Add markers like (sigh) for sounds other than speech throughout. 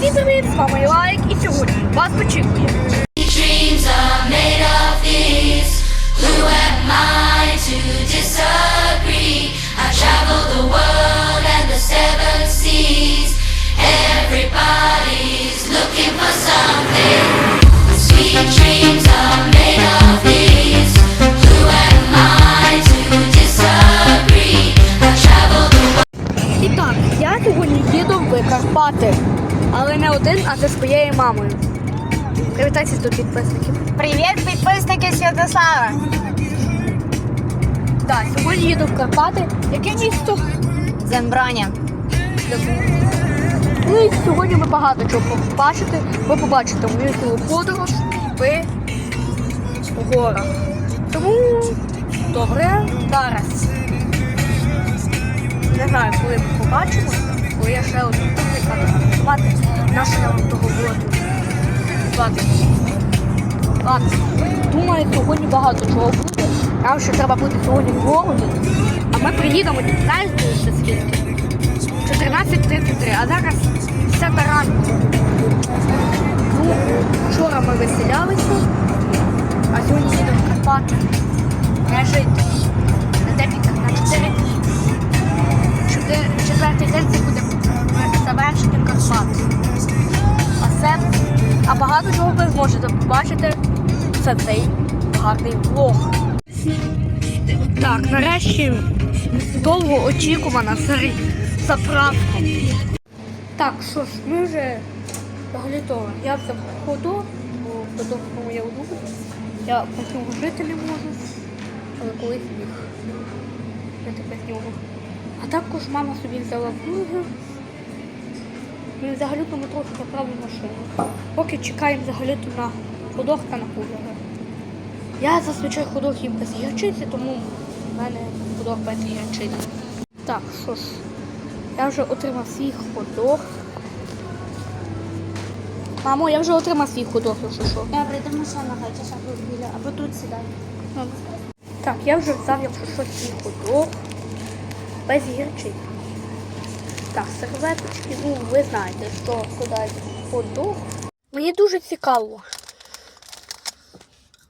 Всім привіт! З вами Лайк і сьогодні вас очікує. Dreams are made of these. Who am I to disagree? I travel the world and the seven seas. Everybody's looking for something. Sweet dreams are made of these. Who am I to disagree? I travel the world. І так, я сьогодні їду в Карпати, Але не один, а зі своєю мамою. Привітайся до підписників. Привіт, підписники Святослава! Так, сьогодні їду в Карпати. Яке місто? Земброня. Ну і сьогодні ми багато чого побачите. Ви побачите мою цілу подорож в горах. Тому добре, зараз. Не знаю, коли ми побачимося, коли я ще один мати нашу я того воду. Ладно. Думаю, сьогодні багато чого буде. Нам ще треба бути сьогодні в городі. А ми приїдемо, знаєте, ще скільки? 14.33, а зараз 10 ранку. Ну, вчора ми виселялися, а сьогодні їдемо в Карпати. Не жити. На декілька, на 4. Чотири- Четвертий день це буде завершення Карпат. А це, а багато чого ви зможете побачити це цей гарний влог. Так, нарешті довго очікувана заправка. Так, що ж, ми вже взагалі я взяв ходу, бо додому моя онука. Я без нього жити не можу, але колись міг жити без нього. А також мама собі взяла бургер. Ми взагалі-то ми трохи заправили машину. Поки чекаємо взагалі-то на ходох та на бургер. Я зазвичай ходох їм без гірчиці, тому в мене ходох без гірчиці. Так, що ж, я вже отримав свій ходох. Мамо, я вже отримав свій ходох, якщо що. Добре, до машина хочеш, або біля, або тут сідай. Так, я вже взяв, якщо що, свій ходох. Без гірчиці. Так, серветочки, ну ви знаєте, що куди ходох. Мені дуже цікаво.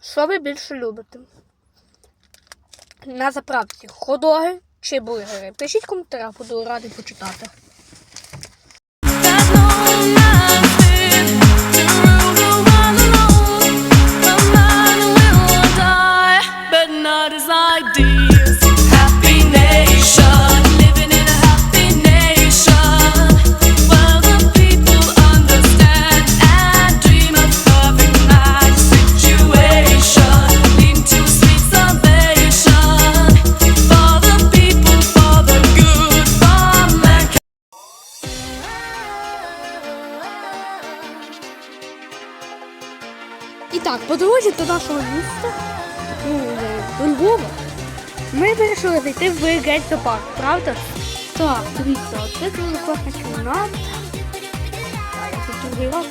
Що ви більше любите? На заправці ходоги чи бургери? Пишіть коментаря, буду радий почитати. Так, по дорозі до нашого міста, ну, е, до Львова, ми вирішили зайти в гейт-парк, правда? Так, дивіться, це дуже класна кімната. Тут другий раз,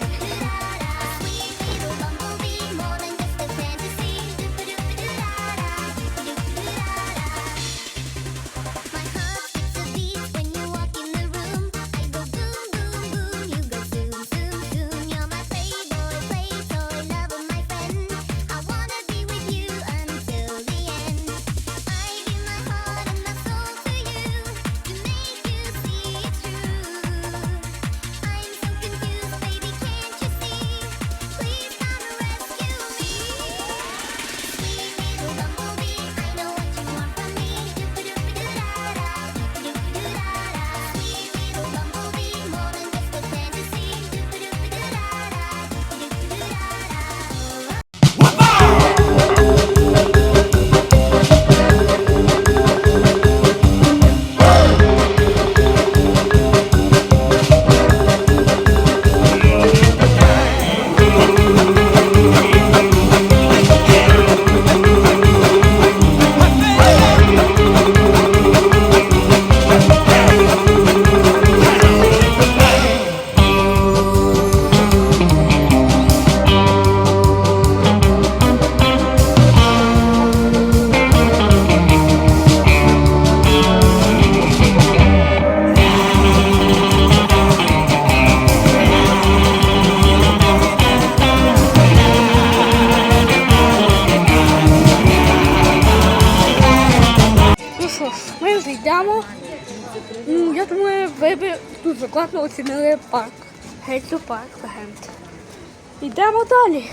оцінили парк. Гетто парк Легенд. Йдемо далі.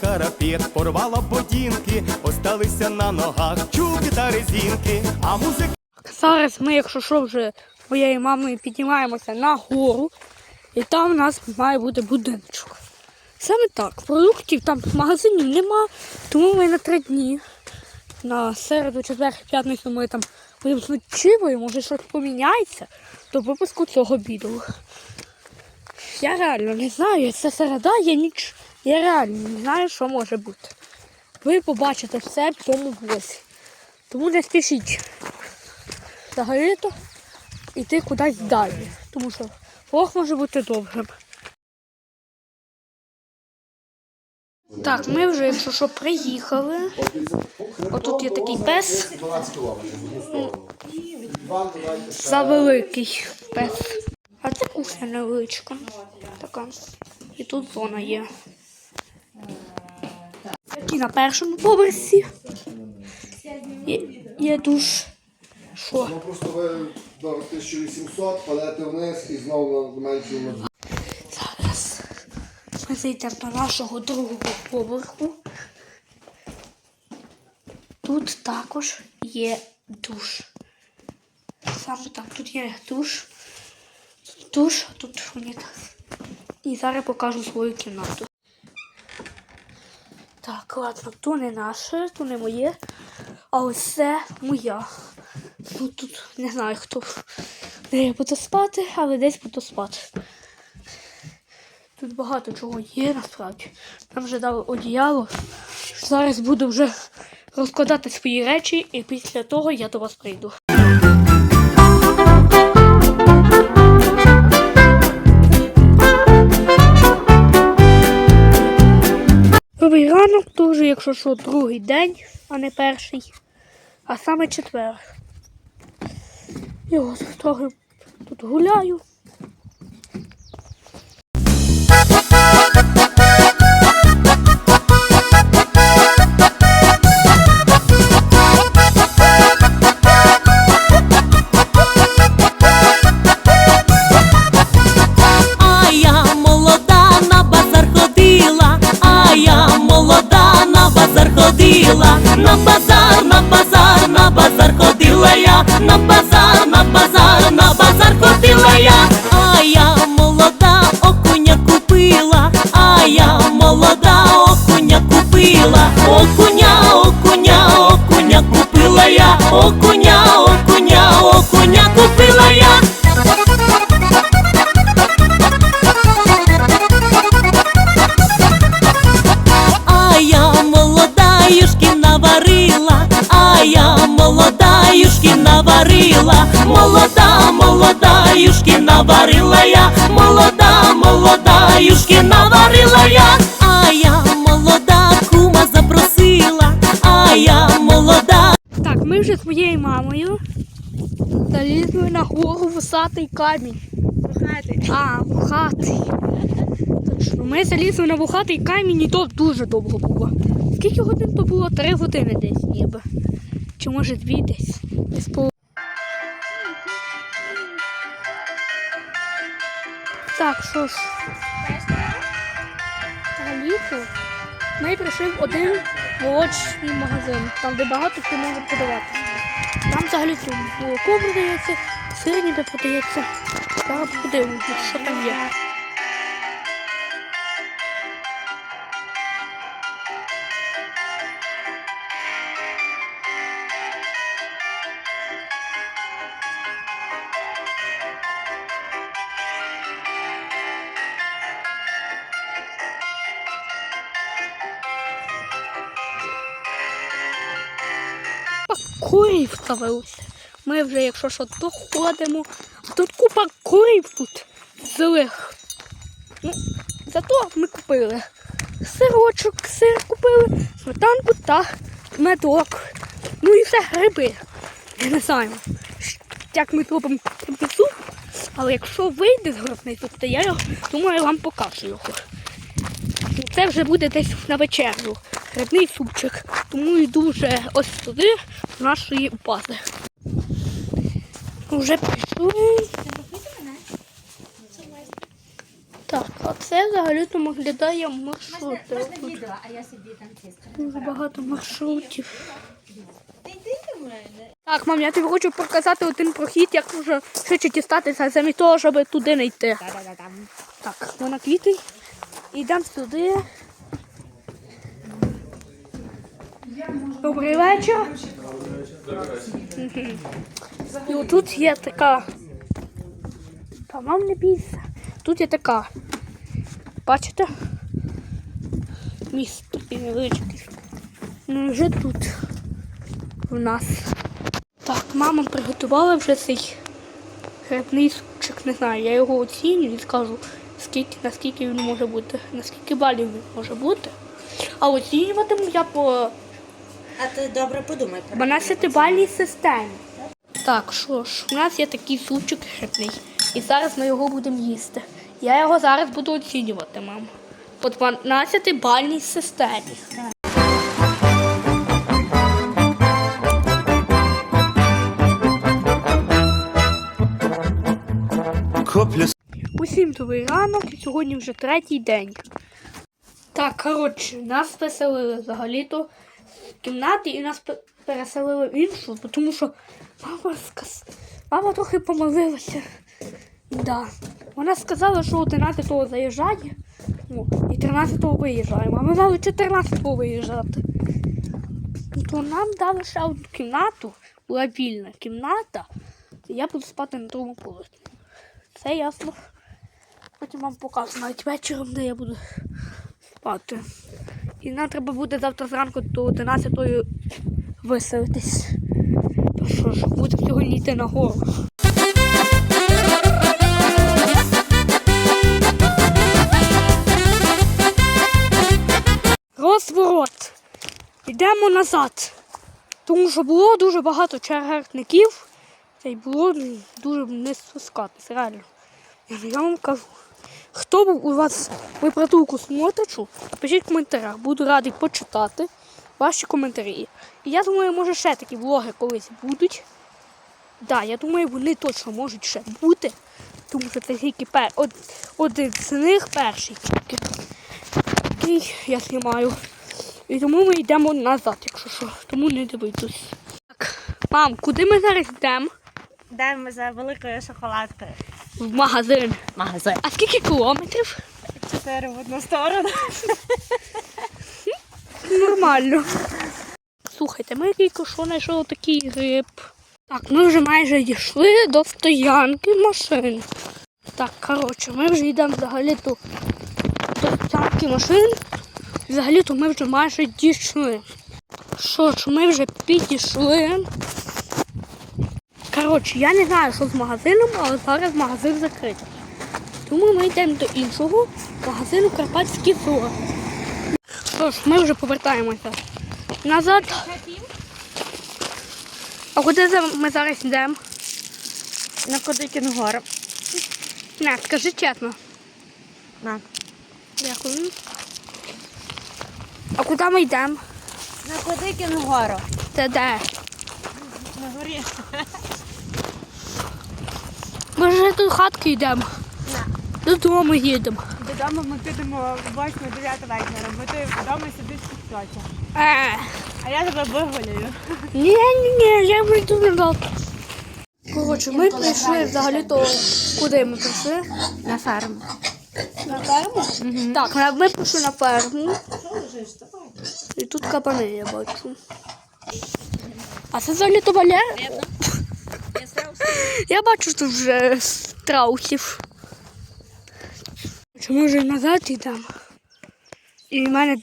Карапет, порвала ботинки, осталися на ногах чулки та резинки, а музика. Зараз ми, якщо що, вже моєю мамою піднімаємося на гору, і там у нас має бути будиночок. Саме так, продуктів там магазинів нема, тому ми на три дні. На середу, четвер, п'ятницю ми там будемо з ночівою, може щось поміняється до випуску цього відео. Я реально не знаю, це середа, я ніч. Я реально не знаю, що може бути. Ви побачите все в цьому влозі. Тому не спішіть взагалі-то йти кудись далі. Тому що влог може бути довгим. Так, ми вже, якщо що, приїхали. Отут є такий пес. Завеликий пес. А це кухня невеличка. Така. І тут зона є. І на першому поверсі є, є душ. Що? До 1800 падете вниз і знову на Зараз ми зайдемо до нашого другого поверху. Тут також є душ. Саме так, тут є душ. Тут душ, тут унітаз. І зараз покажу свою кімнату. Так, ладно, то не наше, то не моє. А ось це моя. Ну тут не знаю хто. Де я буду спати, але десь буду спати. Тут багато чого є насправді. Нам вже дали одіяло. Зараз буду вже розкладати свої речі, і після того я до вас прийду. Добрий ранок, дуже, якщо що, другий день, а не перший, а саме четвер. Ось трохи тут гуляю. На базар ходила, на базар окуня, окуня, окуня купила я. А я молода юшки наварила, а я молода юшки наварила, молода, молода юшки наварила я, молода, молода юшки наварила з моєю мамою залізли на гору висатий камінь. А, вухатий. Точно, ми залізли на вухатий камінь і то дуже довго було. Скільки годин то було? Три години десь ніби. Чи може дві десь. Так, що ж. Взагалі-то ми прийшли в один молочний магазин, там де багато хто може подаватися. Там взагалі молоко продається, сир де продається. Зараз подивимося, що там є. Курів ставилося. Ми вже, якщо що, доходимо. А тут купа курів тут злих. Ну, зато ми купили сирочок, сир купили, сметанку та медок. Ну і все гриби. Я не знаю, як ми зробимо суп, Але якщо вийде з гробний суп, то я думаю, вам покажу його. Це вже буде десь на вечерю. Грибний супчик. Тому йду вже ось туди, до нашої бази. Вже пішли. Так, а це собі там чисто. Дуже багато маршрутів. Так, мам, я тобі хочу показати один прохід, як може швидше дістатися замість того, щоб туди не йти. Так, вона квіти. Йдемо сюди. Добрий вечір. І отут є така. Та мам не бійся. Тут є така. Бачите? Міст такий невеличкий. Ну, вже тут у нас. Так, мама приготувала вже цей грибний супчик. Не знаю, я його оцінюю і скажу, скільки, наскільки він може бути, наскільки балів він може бути. А оцінюватиму я по А ти добре подумай. 12-бальній системі. Так, що ж, у нас є такий супчик грибний. І зараз ми його будемо їсти. Я його зараз буду оцінювати, мам. По 12-бальній системі. Коплю Усім добрий ранок, і сьогодні вже третій день. Так, коротше, нас переселили взагалі-то в кімнаті і нас переселили в іншу, тому що мама сказ... мама трохи помилилася. Да. Вона сказала, що 11-го заїжджає, ну, і 13-го виїжджаємо. А ми мали 14-го виїжджати. То нам дали ще одну кімнату, була вільна кімната, і я буду спати на другому поверсі. Це ясно. Потім вам покажу навіть вечором, де я буду спати. І нам треба буде завтра зранку до 11-ї виселитись. Що ж, будемо сьогодні йти нагору. Розворот. Йдемо назад. Тому що було дуже багато чергівників. Та й було дуже не спускатись, реально. Я вам кажу. Хто був у вас ви притулку смотричу, пишіть в коментарях. Буду радий почитати ваші коментарі. І я думаю, може ще такі влоги колись будуть. Так, да, я думаю, вони точно можуть ще бути. Тому що це тільки пер... од... один з них перший тільки. Який я знімаю. І тому ми йдемо назад, якщо що. Тому не дивитесь. Так, мам, куди ми зараз йдемо? Йдемо за великою шоколадкою. В магазин. Магазин. А скільки кілометрів? Чотири в одну сторону. (laughs) Нормально. Слухайте, ми тільки що знайшли такий гриб. Так, ми вже майже дійшли до стоянки машин. Так, коротше, ми вже йдемо взагалі до, до стоянки машин. Взагалі-то ми вже майже дійшли. Що ж, ми вже підійшли. Коротше, я не знаю, що з магазином, але зараз магазин закритий. Тому ми йдемо до іншого магазину Карпатські зори. Що ж, ми вже повертаємося назад. А куди ми зараз йдемо? На Кодикіну гору. Не, скажи чесно. На. Дякую. А куди ми йдемо? На Кодикіну гору. Це де? На горі. Ми вже тут хатки йдемо. Додому їдемо. Додому ми підемо 8-9 вечора, бо ти вдома сидиш в тіктоці. Е, А я тебе вигуляю. ні, ні, ні, я прийду назад. Коротше, ми прийшли взагалі-то. Куди ми прийшли? На ферму. На ферму? Так, ми- ми прийшли на ферму. І тут кабани я бачу. А це взагалі то Валер? Я бачу тут вже страусів. Чи вже назад йдемо? І в мене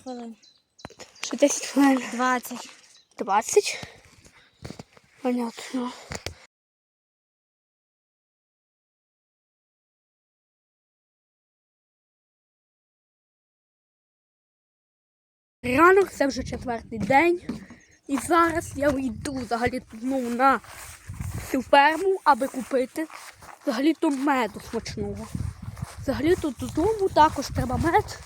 ще 10 хвилин. 20. 20? Понятно. Ранок це вже четвертий день. І зараз я йду взагалі знову на цю ферму, аби купити взагалі-то меду смачного. Взагалі-то додому також треба мед.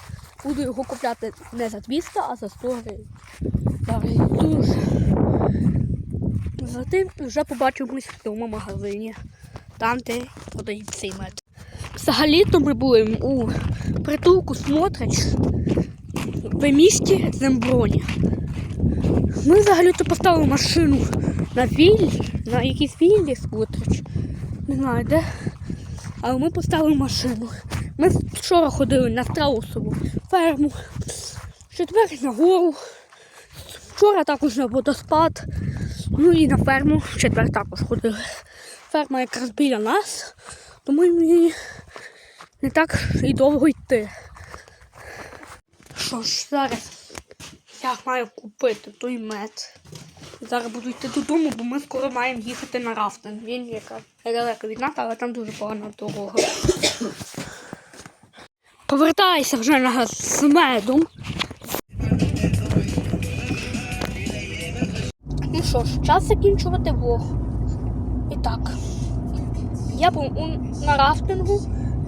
Буду його купляти не за 200, а за 100 гривень. Йду вже. Затим вже побачимось в тому магазині, там, де подають цей мед. Взагалі-то ми були у притулку Смотрич в місті Земброні. Ми взагалі-то поставили машину на віллі, на якійсь віллі Смотрич. Не знаю де. Але ми поставили машину. Ми вчора ходили на страусову ферму, четвер на гору. Вчора також на водоспад. Ну і на ферму в четвер також ходили. Ферма якраз біля нас, тому мені не так і довго йти. Що ж, зараз я маю купити той мед. Зараз буду йти додому, бо ми скоро маємо їхати на рафтинг. Він яка далеко від нас, але там дуже погана дорога. Повертаюся вже на з медом. Ну що ж, час закінчувати влог. І так. Я був на рафтингу,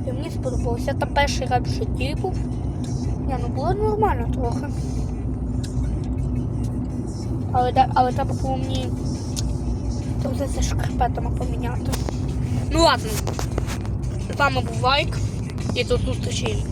і мені сподобалося. Там перший раз в житті був. Ні, ну було нормально трохи. Але, але треба було мені трохи зі шкарпетами поміняти. Ну ладно. З вами був Вайк. І до зустрічі